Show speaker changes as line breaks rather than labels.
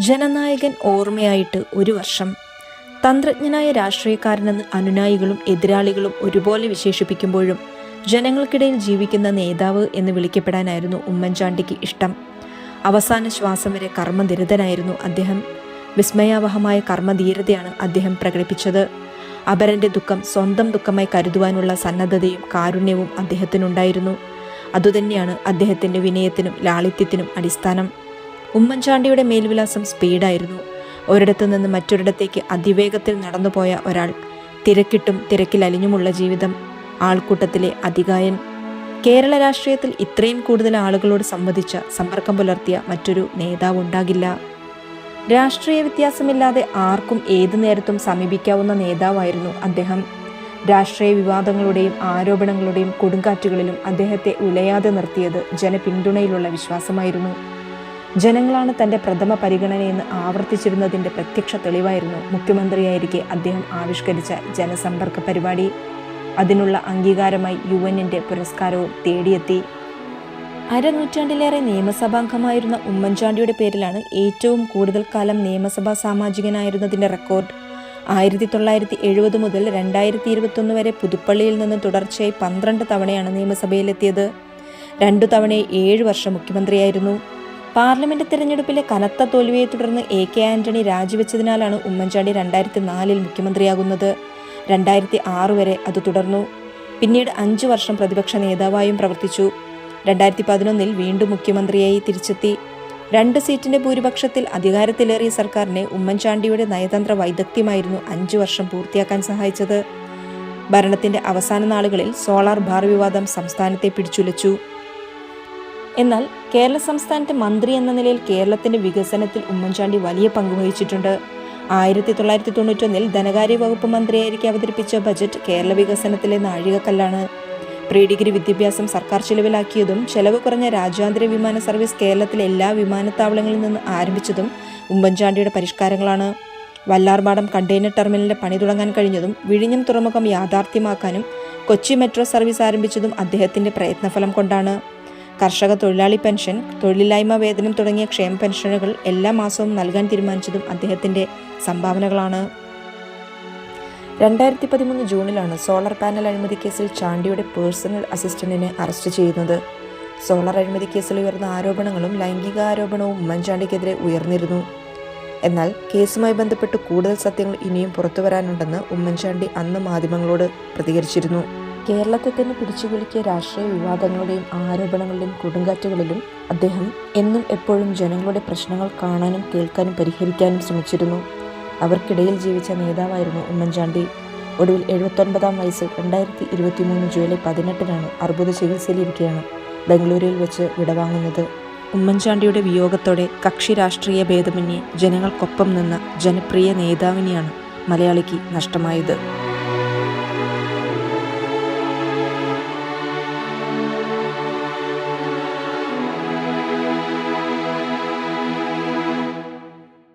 ജനനായകൻ ഓർമ്മയായിട്ട് ഒരു വർഷം. തന്ത്രജ്ഞനായ രാഷ്ട്രീയക്കാരനെന്ന് അനുനായികളും എതിരാളികളും ഒരുപോലെ വിശേഷിപ്പിക്കുമ്പോഴും ജനങ്ങൾക്കിടയിൽ ജീവിക്കുന്ന നേതാവ് എന്ന് വിളിക്കപ്പെടാനായിരുന്നു ഉമ്മൻചാണ്ടിക്ക് ഇഷ്ടം. അവസാന ശ്വാസം വരെ കർമ്മനിരതനായിരുന്നു അദ്ദേഹം. വിസ്മയാവഹമായ കർമ്മധീരതയാണ് അദ്ദേഹം പ്രകടിപ്പിച്ചത്. അപരന്റെ ദുഃഖം സ്വന്തം ദുഃഖമായി കരുതുവാനുള്ള സന്നദ്ധതയും കാരുണ്യവും അദ്ദേഹത്തിനുണ്ടായിരുന്നു. അതുതന്നെയാണ് അദ്ദേഹത്തിന്റെ വിനയത്തിനും ലാളിത്യത്തിനും അടിസ്ഥാനം. ഉമ്മൻചാണ്ടിയുടെ മേൽവിലാസം സ്പീഡായിരുന്നു. ഒരിടത്തു നിന്ന് മറ്റൊരിടത്തേക്ക് അതിവേഗത്തിൽ നടന്നുപോയ ഒരാൾ തിരക്കിട്ടും തിരക്കിലലിഞ്ഞുമുള്ള ജീവിതം ആൾക്കൂട്ടത്തിലെ അതികായൻ. കേരള രാഷ്ട്രീയത്തിൽ ഇത്രയും കൂടുതൽ ആളുകളോട് സംവദിച്ച സമ്പർക്കം പുലർത്തിയ മറ്റൊരു നേതാവുണ്ടാകില്ല. രാഷ്ട്രീയ വ്യത്യാസമില്ലാതെ ആർക്കും ഏതു നേരത്തും സമീപിക്കാവുന്ന നേതാവായിരുന്നു അദ്ദേഹം. രാഷ്ട്രീയ വിവാദങ്ങളുടെയും ആരോപണങ്ങളുടെയും കൊടുങ്കാറ്റുകളിലും അദ്ദേഹത്തെ ഉലയാതെ നിർത്തിയത് ജനപിന്തുണയിലുള്ള വിശ്വാസമായിരുന്നു. ജനങ്ങളാണ് തന്റെ പ്രഥമ പരിഗണനയെന്ന് ആവർത്തിച്ചിരുന്നതിന്റെ പ്രത്യക്ഷ തെളിവായിരുന്നു മുഖ്യമന്ത്രിയായിരിക്കെ അദ്ദേഹം ആവിഷ്കരിച്ച ജനസമ്പർക്ക പരിപാടി. അതിനുള്ള അംഗീകാരമായി യു എന്നിന്റെ പുരസ്കാരവും തേടിയെത്തി. അരനൂറ്റാണ്ടിലേറെ നിയമസഭാംഗമായിരുന്ന ഉമ്മൻചാണ്ടിയുടെ പേരിലാണ് ഏറ്റവും കൂടുതൽ കാലം നിയമസഭാ സാമാജികനായിരുന്നതിന്റെ റെക്കോർഡ്. ആയിരത്തി തൊള്ളായിരത്തി എഴുപത് മുതൽ രണ്ടായിരത്തി ഇരുപത്തൊന്ന് വരെ പുതുപ്പള്ളിയിൽ നിന്ന് തുടർച്ചയായി പന്ത്രണ്ട് തവണയാണ് നിയമസഭയിലെത്തിയത്. രണ്ടു തവണ ഏഴ് വർഷം മുഖ്യമന്ത്രിയായിരുന്നു. പാർലമെന്റ് തെരഞ്ഞെടുപ്പിലെ കനത്ത തോൽവിയെ തുടർന്ന് എ കെ ആന്റണി രാജിവെച്ചതിനാലാണ് ഉമ്മൻചാണ്ടി രണ്ടായിരത്തി നാലിൽ മുഖ്യമന്ത്രിയാകുന്നത്. രണ്ടായിരത്തി ആറ് വരെ അത് തുടർന്നു. പിന്നീട് അഞ്ചു വർഷം പ്രതിപക്ഷ നേതാവായും പ്രവർത്തിച്ചു. രണ്ടായിരത്തി പതിനൊന്നിൽ വീണ്ടും മുഖ്യമന്ത്രിയായി തിരിച്ചെത്തി. രണ്ട് സീറ്റിന്റെ ഭൂരിപക്ഷത്തിൽ അധികാരത്തിലേറിയ സർക്കാരിനെ ഉമ്മൻചാണ്ടിയുടെ നയതന്ത്ര വൈദഗ്ധ്യമായിരുന്നു അഞ്ചു വർഷം പൂർത്തിയാക്കാൻ സഹായിച്ചത്. ഭരണത്തിന്റെ അവസാന നാളുകളിൽ സോളാർ ബാർ വിവാദം സംസ്ഥാനത്തെ പിടിച്ചുലച്ചു. എന്നാൽ കേരള സംസ്ഥാനത്തെ മന്ത്രി എന്ന നിലയിൽ കേരളത്തിന്റെ വികസനത്തിൽ ഉമ്മൻചാണ്ടി വലിയ പങ്ക് വഹിച്ചിട്ടുണ്ട്. ആയിരത്തി തൊള്ളായിരത്തി തൊണ്ണൂറ്റൊന്നിൽ ധനകാര്യ വകുപ്പ് മന്ത്രിയായിരിക്കെ അവതരിപ്പിച്ച ബജറ്റ് കേരള വികസനത്തിലെ നാഴികക്കല്ലാണ്. പ്രീ ഡിഗ്രി വിദ്യാഭ്യാസം സർക്കാർ ചിലവിലാക്കിയതും ചെലവ് കുറഞ്ഞ രാജ്യാന്തര വിമാന സർവീസ് കേരളത്തിലെ എല്ലാ വിമാനത്താവളങ്ങളിൽ നിന്ന് ആരംഭിച്ചതും ഉമ്മൻചാണ്ടിയുടെ പരിഷ്കാരങ്ങളാണ്. വല്ലാർപാടം കണ്ടെയ്നർ ടെർമിനലിന്റെ പണി തുടങ്ങാൻ കഴിഞ്ഞതും വിഴിഞ്ഞം തുറമുഖം യാഥാർത്ഥ്യമാക്കാനും കൊച്ചി മെട്രോ സർവീസ് ആരംഭിച്ചതും അദ്ദേഹത്തിന്റെ പ്രയത്നഫലം കൊണ്ടാണ്. കർഷക തൊഴിലാളി പെൻഷൻ തൊഴിലില്ലായ്മ വേതനം തുടങ്ങിയ ക്ഷേമ പെൻഷനുകൾ എല്ലാ മാസവും നൽകാൻ തീരുമാനിച്ചതും അദ്ദേഹത്തിന്റെ സംഭാവനകളാണ്. രണ്ടായിരത്തി പതിമൂന്ന് ജൂണിലാണ് സോളാർ പാനൽ അഴിമതി കേസിൽ ചാണ്ടിയുടെ പേഴ്സണൽ അസിസ്റ്റന്റിനെ അറസ്റ്റ് ചെയ്യുന്നത് സോളാർ അഴിമതി കേസിൽ ഉയർന്ന ആരോപണങ്ങളും ലൈംഗിക ആരോപണവും ഉമ്മൻചാണ്ടിക്കെതിരെ ഉയർന്നിരുന്നു. എന്നാൽ കേസുമായി ബന്ധപ്പെട്ട് കൂടുതൽ സത്യങ്ങൾ ഇനിയും പുറത്തുവരാനുണ്ടെന്ന് ഉമ്മൻചാണ്ടി അന്ന് മാധ്യമങ്ങളോട് പ്രതികരിച്ചിരുന്നു. കേരളത്തെ തന്നെ പിടിച്ചുകുലുക്കിയ രാഷ്ട്രീയ വിവാദങ്ങളുടെയും ആരോപണങ്ങളുടെയും കൊടുങ്കാറ്റുകളിലും അദ്ദേഹം എന്നും എപ്പോഴും ജനങ്ങളുടെ പ്രശ്നങ്ങൾ കാണാനും കേൾക്കാനും പരിഹരിക്കാനും ശ്രമിച്ചിരുന്നു. അവർക്കിടയിൽ ജീവിച്ച നേതാവായിരുന്നു ഉമ്മൻചാണ്ടി. ഒടുവിൽ എഴുപത്തൊൻപതാം വയസ്സിൽ രണ്ടായിരത്തി ഇരുപത്തി മൂന്ന് ജൂലൈ പതിനെട്ടിനാണ് അർബുദ ചികിത്സയിലിരിക്കെയാണ് ബംഗളൂരുവിൽ വെച്ച് വിടവാങ്ങുന്നത്. ഉമ്മൻചാണ്ടിയുടെ വിയോഗത്തോടെ കക്ഷി രാഷ്ട്രീയ ഭേദമന്യേ ജനങ്ങൾക്കൊപ്പം നിന്ന ജനപ്രിയ നേതാവിനെയാണ് മലയാളിക്ക് നഷ്ടമായത്.